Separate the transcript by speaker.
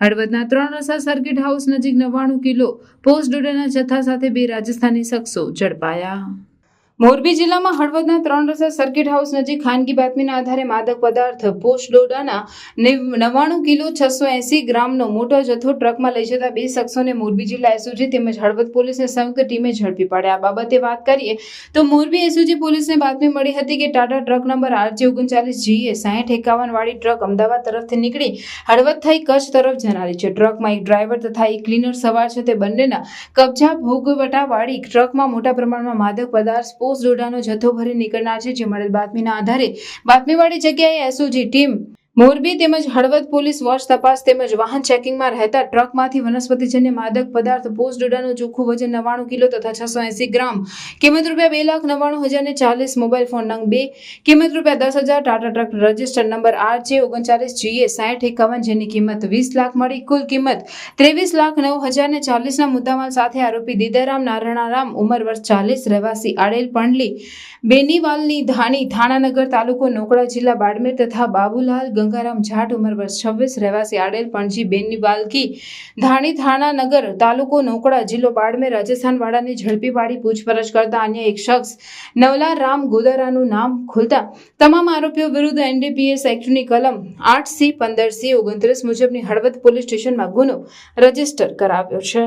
Speaker 1: હળવદના ત્રણ circuit house નજીક નવાણું કિલો પોસ્ટ ડોડાના જથ્થા સાથે બે રાજસ્થાની શખ્સો ઝડપાયા. મોરબી જિલ્લામાં હળવદના ત્રણ રસ્તા સર્કિટ હાઉસ નજીક ખાનગી બાતમીના આધારે માદક પદાર્થ પોસ્ટ ડોડાના નવ્વાણું કિલો છસો એસી ગ્રામનો મોટો જથ્થો ટ્રકમાં લઈ જતા બે શખ્સોને મોરબી જિલ્લા એસઓજી તેમજ હળવદ પોલીસની સંયુક્ત ટીમે ઝડપી પાડ્યા. આ બાબતે વાત કરીએ તો મોરબી એસઓજી પોલીસને બાતમી મળી હતી કે ટાટા ટ્રક નંબર આરજે ઓગણચાલીસ જીએ સાહીઠ એકાવન વાળી ટ્રક અમદાવાદ તરફથી નીકળી હળવદ થઈ કચ્છ તરફ જનારી છે. ટ્રકમાં એક ડ્રાઈવર તથા એક ક્લીનર સવાર છે. તે બંનેના કબજા ભોગવટાવાળી ટ્રકમાં મોટા પ્રમાણમાં માદક પદાર્થ પોસ્ટ ડોડાનો જથ્થો ભરી નીકળનાર છે. જે મળેલ બાતમીના આધારે બાતમીવાળી જગ્યાએ એસઓજી ટીમ મોરબી તેમજ હળવદ પોલીસ વર્ષ તપાસ તેમજ વાહન ચેકિંગમાં રહેતા ટ્રકમાંથી વનસ્પતિજન્ય માદક પદાર્થ પોસ્ટ ડોડાનું ચોખ્ખું વજન નવ્વાણું કિલો તથા છસો એસી ગ્રામ. કિંમત રૂપિયા બે લાખ નવ્વાણું હજાર ને ચાલીસ મોબાઈલ ફોન નંગ બે. કિંમત રૂપિયા દસ હજાર Tata truck register number R J ઓગણચાલીસ જીએ સાઠ એકાવન જેની કિંમત વીસ લાખ મળી. કુલ કિંમત ત્રેવીસ લાખ નવ હજાર ને ચાલીસના મુદ્દામાલ સાથે આરોપી દીદારામ નારાયણારામ ઉંમર વર્ષ ચાલીસ, રહેવાસી આડેલ પંડલી, બેનીવાલની ધાણી, થાણાનગર તાલુકો, નોકડા જિલ્લા બાડમેર તથા બાબુલાલ ગંગારામ જાટ ઉંમર વર્ષ છવ્વીસ રહેવાસી આડેલ પણજી બેનીવાલકી ધાણી થાણાનગર તાલુકો નોકડા જિલ્લો બાડમેર રાજસ્થાન વાળાને ઝડપી પાડી પૂછપરછ કરતા અન્ય એક શખ્સ નવલા રામ ગોદારાનું નામ ખુલતા તમામ આરોપીઓ વિરુદ્ધ એનડીપીએસ એક્ટની કલમ આઠ સી પંદર સી ઓગણત્રીસ મુજબની હળવદ પોલીસ સ્ટેશનમાં ગુનો રજિસ્ટર કરાવ્યો છે.